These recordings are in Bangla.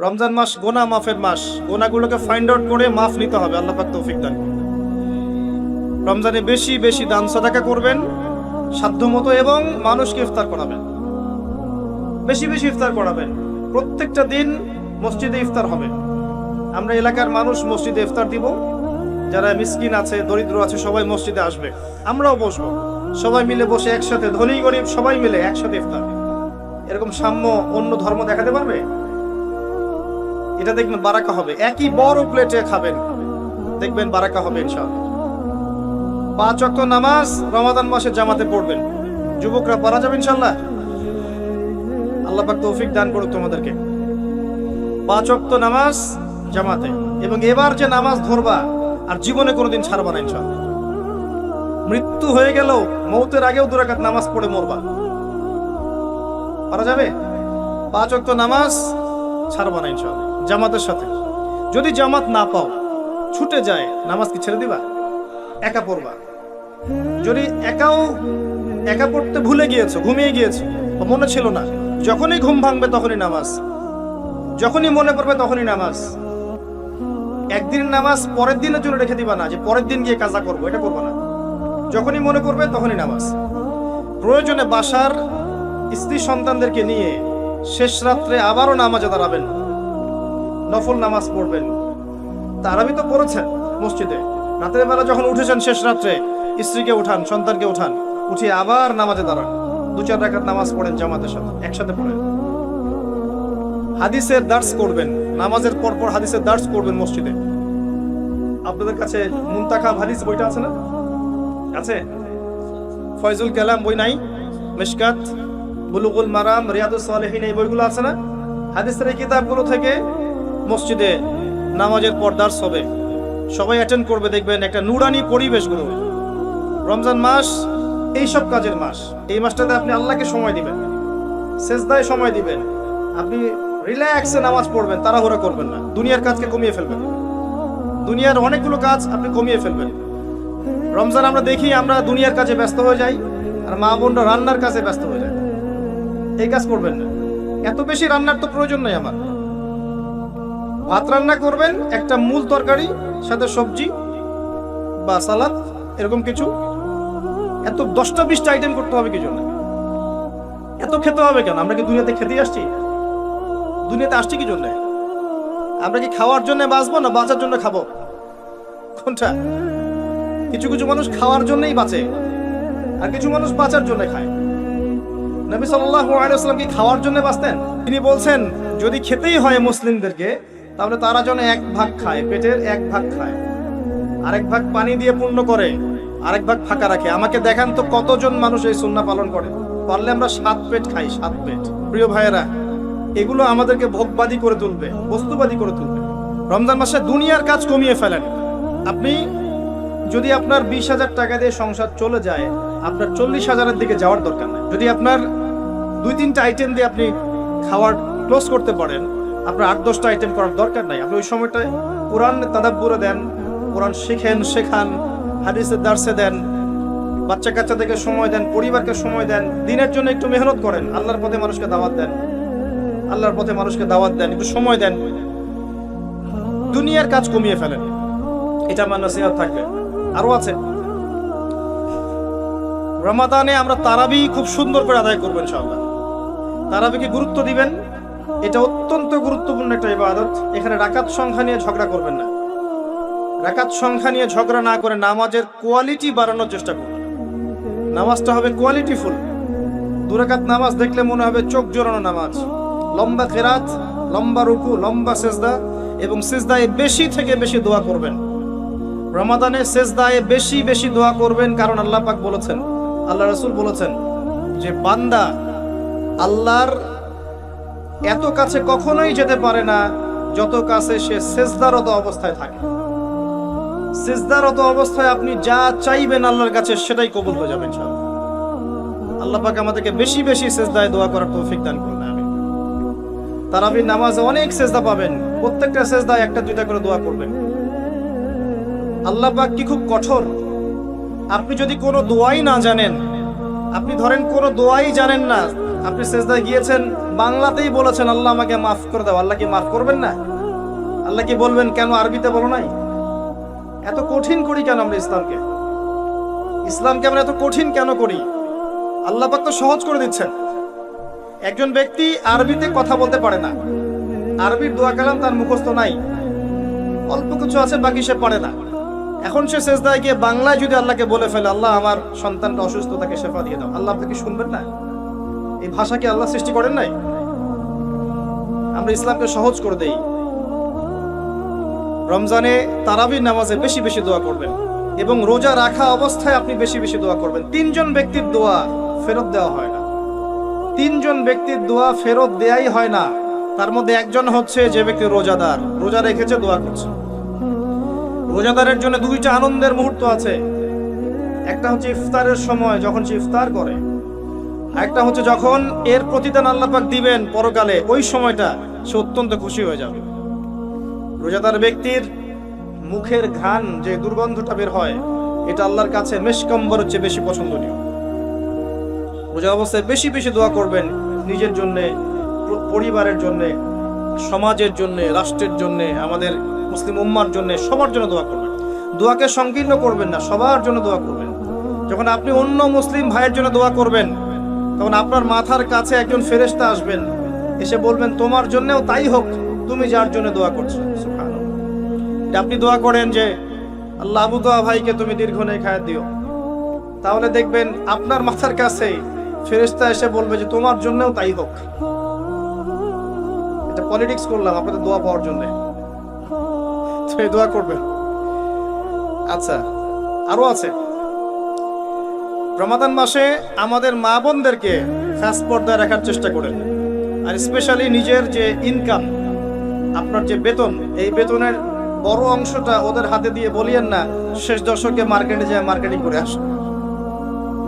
রমজান মাস গোনা মাফের মাস। গোনাগুলোকে ফাইন্ড আউট করে মাফ নিতে হবে, আল্লাহ পাক তৌফিক দান। রমজানে বেশি বেশি দান সাদাকা করবেন, সাধ্যমতো এবং মানুষকে ইফতার করাবেন। বেশি বেশি ইফতার করাবেন। প্রত্যেকটা দিন মসজিদে ইফতার হবে। আমরা এলাকার মানুষ মসজিদে ইফতার দিব। যারা মিসকিন আছে, দরিদ্র আছে, সবাই মসজিদে আসবে। আমরাও বসবো। সবাই মিলে বসে একসাথে, ধনী গরিব সবাই মিলে একসাথে ইফতার। এরকম সাম্য, অন্য ধর্ম দেখাতে পারবে? এটা দেখবেন বারাকা হবে। একই বড় প্লেটে খাবেন। দেখবেন বারাকা হবে পাঁচ ওয়াক্ত নামাজ রমাদান মাসে জামাতে পড়বেন। যুবকরা পড়া যাবে ইনশাআল্লাহ। আল্লাহ পাক তৌফিক দান করুক তোমাদেরকে। পাঁচ ওয়াক্ত নামাজ জামাতে। এবং এবার যে নামাজ ধরবা, আর জীবনে কোনোদিন ছাড়বা না ইনশাআল্লাহ। মৃত্যু হয়ে গেলেও, মৌতের আগেও দুরাকাত নামাজ পড়ে মরবা। পারা যাবে? পাঁচ ওয়াক্ত নামাজ ছাড়বা না ইনশাআল্লাহ। জামাতের সাথে। যদি জামাত না পাও, ছুটে যায়, নামাজ কি ছেড়ে দিবা? একা পড়বা। যদি একাও, একা পড়তে ভুলে গিয়েছো, ঘুমিয়ে গিয়েছো মনে ছিল না, যখনই ঘুম ভাঙবে তখনই নামাজ। যখনই মনে পড়বে তখনই নামাজ। একদিন নামাজ পরের দিনের জন্য রেখে দিবা না, যে পরের দিন গিয়ে কাজা করব, এটা করব না। যখনই মনে করবে তখনই নামাজ। প্রয়োজনে বাসার স্ত্রী সন্তানদেরকে নিয়ে শেষ রাত্রে আবারও নামাজে দাঁড়াবেন। নফল নামাজ পড়বেন। তারাবি তো পড়েছেন মসজিদে। রাতের বেলা যখন উঠেছেন শেষ রাত্রে, স্ত্রীকে উঠান, সন্তানকে উঠান, উঠিয়ে আবার নামাজে দাঁড়ান। দু চার রাকাত নামাজ পড়েন জামাতের সাথে, একসাথে পড়েন। হাদিসের দার্স করবেন, নামাজের পর পর হাদিসের দার্স করবেন মসজিদে। আপনাদের কাছে মুন্তাখাব হাদিস বইটা আছে না? আছে? ফয়জুল কালাম বই নাই? মিশকাত? বুলুগুল মারাম, রিয়াদুস সালেহিন এই বইগুলো আছে না? হাদিসের এই কিতাবগুলো থেকে মসজিদে নামাজের পর্দার হবে সবাই অ্যাটেন্ড করবে, দেখবেন একটা নুরানি পরিবেশগুলো রমজান মাস এই সব কাজের মাস। এই মাসটাতে আপনি আল্লাহকে সময় দিবেন, সেজদায় সময় দিবেন। আপনি রিল্যাক্সে নামাজ পড়বেন, তাড়াহুড়া করবেন না। দুনিয়ার কাজকে কমিয়ে ফেলবেন। দুনিয়ার অনেকগুলো কাজ আপনি কমিয়ে ফেলবেন। রমজান আমরা দেখি, আমরা দুনিয়ার কাজে ব্যস্ত হয়ে যাই, আর মা বোনরা রান্নার কাজে ব্যস্ত হয়ে যায়। এই কাজ করবেন না। এত বেশি রান্নার তো প্রয়োজন নাই আমার। ভাত রান্না করবেন, একটা মূল তরকারি, সাথে সবজি বা সালাদ, এরকম কিছু। এত দশটা বিশটা আইটেম করতে হবে কি জন্য? এত খেতে হবে কেন? আমরা কি দুনিয়াতে খেতে আসছি? দুনিয়াতে আসছি কি জন্য? আমরা কি খাওয়ার জন্য বাঁচবো না বাঁচার জন্য খাব? কোনটা? কিছু কিছু মানুষ খাওয়ার জন্যই বাঁচে, আর কিছু মানুষ বাঁচার জন্য খায়। নবী ওয়াসাল্লাম কি খাওয়ার জন্য বাঁচতেন? তিনি বলছেন, যদি খেতেই হয় মুসলিমদেরকে, তাহলে তারা যেন এক ভাগ খায়, পেটের এক ভাগ খায়। আরেক ভাগ পানি দিয়ে পূর্ণ করে, আরেক ভাগ ফাঁকা রাখে। আমাকে দেখান তো কতজন মানুষ এই সুন্নাহ পালন করে। পারলে আমরা সাত পেট খাই, সাত পেট। প্রিয় ভাইয়েরা, এগুলো আমাদেরকে ভোগবাদী করে তুলবে, বস্তুবাদী করে তুলবে। রমজান মাসে দুনিয়ার কাজ কমিয়ে ফেলেন। আপনি যদি আপনার বিশ হাজার টাকা দিয়ে সংসার চলে যায়, আপনার চল্লিশ হাজারের দিকে যাওয়ার দরকার নেই। যদি আপনার দুই, তিনটা আইটেম দিয়ে আপনি খাওয়ার ক্লোজ করতে পারেন। আপনার আট, দশটা আইটেম করার দরকার নাই। আপনি ওই সময়টায় কোরআন তাদাব্বুরে দেন, কোরআন শেখেন, শেখান, হাদিসের দার্সে দেন, বাচ্চা কাচ্চাদেরকে সময় দেন, পরিবারকে সময় দেন, দিনের জন্য একটু মেহনত করেন, আল্লাহর পথে মানুষকে দাওয়াত দেন, আল্লাহর পথে মানুষকে দাওয়াত দেন, একটু সময় দেন। দুনিয়ার কাজ কমিয়ে ফেলেন। এটা আমার নসিহত থাকবে। আরও আছে। রমাদানে আমরা তারাবি খুব সুন্দর করে আদায় করব ইনশাআল্লাহ। তারাবিকে গুরুত্ব দিবেন? এটা অত্যন্ত গুরুত্বপূর্ণ একটা ইবাদত। এখানে রাকাত সংখ্যা নিয়ে ঝগড়া করবেন না। রাকাত সংখ্যা নিয়ে ঝগড়া না করে নামাজের কোয়ালিটি বাড়ানোর চেষ্টা করুন। নামাজটা হবে কোয়ালিটি ফুল দুরাকাত নামাজ দেখলে মনে হবে চোখ জোরানো নামাজ। লম্বা কেরাত, লম্বা রুকু, লম্বা সেজদা এবং সেজদায় বেশি থেকে বেশি দোয়া করবেন। রমাদানে সেজদায় বেশি বেশি দোয়া করবেন, কারণ আল্লাহ পাক বলেছেন, আল্লাহ রসুল বলেছেন যে বান্দা আল্লাহর এত কাছে কখনোই যেতে পারে না, যত কাছে সে সেজদারত অবস্থায় থাকে। সেজদারত অবস্থায় আপনি যা চাইবেন আল্লাহর কাছে, সেটাই কবুল হয়ে যাবেন আল্লাহ পাক আমাদেরকে বেশি বেশি সেজদায় দোয়া করার তৌফিক দান করুন আমি তারাবির নামাজে অনেক সেজদা পাবেন, প্রত্যেকটা সেজদায় একটা দুইটা করে দোয়া করবেন। আল্লাহ পাক কি খুব কঠোর। আপনি যদি কোনো দোয়াই না জানেন, আপনি ধরেন কোনো দোয়াই জানেন না আপনি সেজদায় গিয়েছেন, বাংলাতেই বলেছেন, আল্লাহ আমাকে মাফ করে দাও। আল্লাহ কি মাফ করবেন না? আল্লাহ কি বলবেন, কেন আরবিতে বলো নাই? এত কঠিন করি কেন আমরা ইসলামকে? ইসলামকে আমরা এত কঠিন কেন করি? আল্লাহ পাক তো সহজ করে দিচ্ছেন। একজন ব্যক্তি আরবিতে কথা বলতে পারে না। আরবির দোয়া কালাম তার মুখস্থ নাই। অল্প কিছু আছে, বাকি সে পারে না। এখন সে সেজদায় গিয়ে বাংলায় যদি আল্লাহকে বলে ফেলে, আল্লাহ, আমার সন্তানটা অসুস্থ, তাকে শেফা দিয়ে দাও। আল্লাহ আপনাকে শুনবেন না? এই ভাষাকে আল্লাহ সৃষ্টি করেন নাই? আমরা ইসলামকে সহজ করে দেই। রমজানে তারাবির নামাজে বেশি বেশি দোয়া করবেন এবং রোজা রাখা অবস্থায় আপনি বেশি বেশি দোয়া করবেন। তিনজন ব্যক্তির দোয়া ফেরত দেওয়া হয় না। তিনজন ব্যক্তির দোয়া ফেরত দেয়াই হয় না। তার মধ্যে একজন হচ্ছে যে ব্যক্তি রোজাদার, রোজা রেখেছে, দোয়া করছে। রোজাদারের জন্য দুইটা আনন্দের মুহূর্ত আছে। একটা হচ্ছে ইফতারের সময়, যখন সে ইফতার করে একটা হচ্ছে যখন এর প্রতিদান আল্লাহ পাক দিবেন পরকালে, ওই সময়টা সে অত্যন্ত খুশি হয়ে যাবে। রোজাদার ব্যক্তির মুখের ঘান যে দুর্গন্ধটা বের হয়, এটা আল্লাহর কাছে মেশকম্বরের চেয়ে বেশি পছন্দনীয়। রোজা অবস্থায় বেশি বেশি দোয়া করবেন নিজের জন্য, পরিবারের জন্য, সমাজের জন্য, রাষ্ট্রের জন্য, আমাদের মুসলিম উম্মার জন্য, সবার জন্য দোয়া করবেন। দোয়াকে সংকীর্ণ করবেন না, সবার জন্য দোয়া করবেন। যখন আপনি অন্য মুসলিম ভাইয়ের জন্য দোয়া করবেন তখন আপনার মাথার কাছে একজন ফেরেশতা আসবেন। এসে বলবেন, তোমার জন্যও তাই হোক, তুমি যার জন্য দোয়া করছ। আপনি দোয়া করেন যে, আল্লাহ আবু দোয়া ভাইকে তুমি দীর্ঘ নেই খায় দিও। তাহলে দেখবেন, আপনার মাথার কাছে ফেরেশতা এসে বলবে যে, তোমার জন্যও তাই হোক। এটা পলিটিক্স করলাম, আপনাদের দোয়া পাওয়ার জন্য। তো দোয়া করবেন। আচ্ছা আরও আছে। রমাদান মাসে আমাদের মা বোনদেরকে ফাস্ট পর্দায় রাখার চেষ্টা করেন। আর স্পেশালি নিজের যে ইনকাম আপনার যে বেতন, এই বেতনের বড় অংশটা ওদের হাতে দিয়ে বলিয়েন না, শেষ দশকে মার্কেটে যায়, মার্কেটিং করে আস।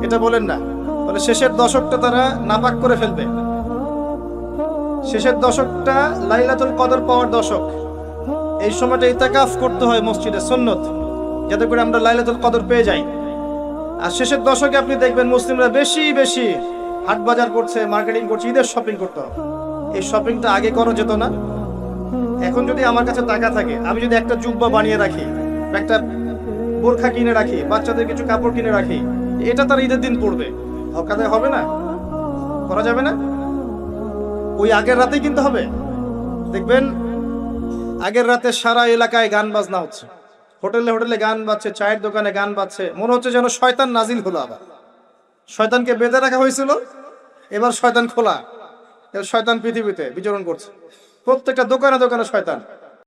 এটা বলেন না। বলে শেষের দশকটা তারা নাপাক করে ফেলবে। শেষের দশকটা লাইলাতুল কদর পাওয়ার দশক। এই সময়টা ইতাকাফ করতে হয় মসজিদে, সুন্নত। যাতে করে আমরা লাইলাতুল কদর পেয়ে যাই। আর শেষের দশকে আপনি দেখবেন মুসলিমরা বেশি বেশি হাট বাজার করছে মার্কেটিং করছে, ঈদের শপিং করতে। হবে এই শপিংটা আগে করা যেত না। এখন যদি আমার কাছে টাকা থাকে, আমি যদি একটা জুব্বা বানিয়ে রাখি, একটা বোরখা কিনে রাখি, বাচ্চাদের কিছু কাপড় কিনে রাখি, এটা তার ঈদের দিন পড়বে। হকাতে হবে না? করা যাবে না? ওই আগের রাতেই কিনতে হবে। দেখবেন, আগের রাতে সারা এলাকায় গান বাজনা হচ্ছে। হোটেলে হোটেলে গান বাজছে, চায়ের দোকানে গান বাজছে। মনে হচ্ছে যেন শয়তান নাজিল হলো আবার। শয়তানকে বেঁধে রাখা হয়েছিল, এবার শয়তান খোলা। শয়তান পৃথিবীতে বিচরণ করছে। প্রত্যেকটা দোকানে দোকানে শয়তান।